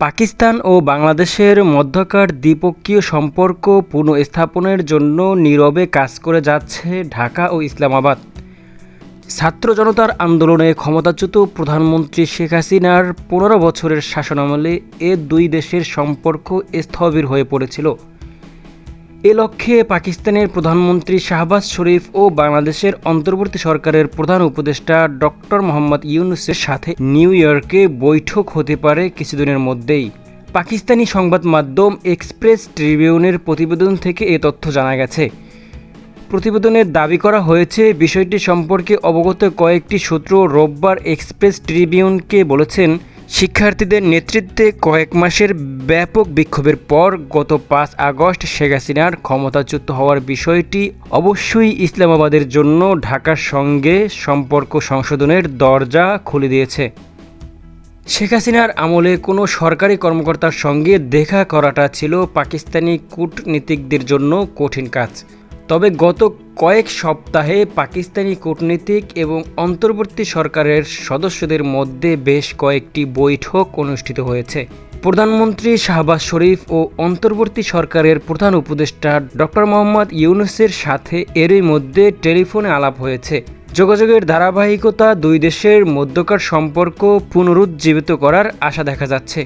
পাকিস্তান ও বাংলাদেশের মধ্যকার দ্বিপক্ষীয় সম্পর্ক পুনঃস্থাপনের জন্য নীরবে কাজ করে যাচ্ছে ঢাকা ও ইসলামাবাদ। ছাত্র জনতার আন্দোলনে ক্ষমতাচ্যুত প্রধানমন্ত্রী শেখ হাসিনার পনেরো বছরের শাসনামলে এ দুই দেশের সম্পর্ক স্থবির হয়ে পড়েছিল। এ লক্ষ্যে পাকিস্তানের প্রধানমন্ত্রী শাহবাজ শরীফ ও বাংলাদেশের অন্তর্বর্তী সরকারের প্রধান উপদেষ্টা ডক্টর মোহাম্মদ ইউনুসের সাথে নিউ ইয়র্কে বৈঠক হতে পারে কিছুদিনের মধ্যেই। পাকিস্তানি সংবাদ মাধ্যম এক্সপ্রেস ট্রিবিউনের প্রতিবেদন থেকে এ তথ্য জানা গেছে। প্রতিবেদনে দাবি করা হয়েছে, বিষয়টি সম্পর্কে অবগত কয়েকটি সূত্র রোববার এক্সপ্রেস ট্রিবিউনকে বলেছেন শিক্ষার্থীদের নেতৃত্বে কয়েক মাসের ব্যাপক বিক্ষোভের পর গত পাঁচ আগস্ট শেখ হাসিনার ক্ষমতাচ্যুত হওয়ার বিষয়টি অবশ্যই ইসলামাবাদের জন্য ঢাকার সঙ্গে সম্পর্ক সংশোধনের দরজা খুলে দিয়েছে। শেখ হাসিনার আমলে কোনো সরকারি কর্মকর্তার সঙ্গে দেখা করাটা ছিল পাকিস্তানি কূটনীতিকদের জন্য কঠিন কাজ। তবে গত কয়েক সপ্তাহে পাকিস্তানি কূটনীতিক এবং অন্তর্বর্তী সরকারের সদস্যদের মধ্যে বেশ কয়েকটি বৈঠক অনুষ্ঠিত হয়েছে। প্রধানমন্ত্রী শাহবাজ শরীফ ও অন্তর্বর্তী সরকারের প্রধান উপদেষ্টা ডক্টর মোহাম্মদ ইউনুসের সাথে এরই মধ্যে টেলিফোনে আলাপ হয়েছে। যোগাযোগের ধারাবাহিকতা দুই দেশের মধ্যকার সম্পর্ক পুনরুজ্জীবিত করার আশা দেখা যাচ্ছে।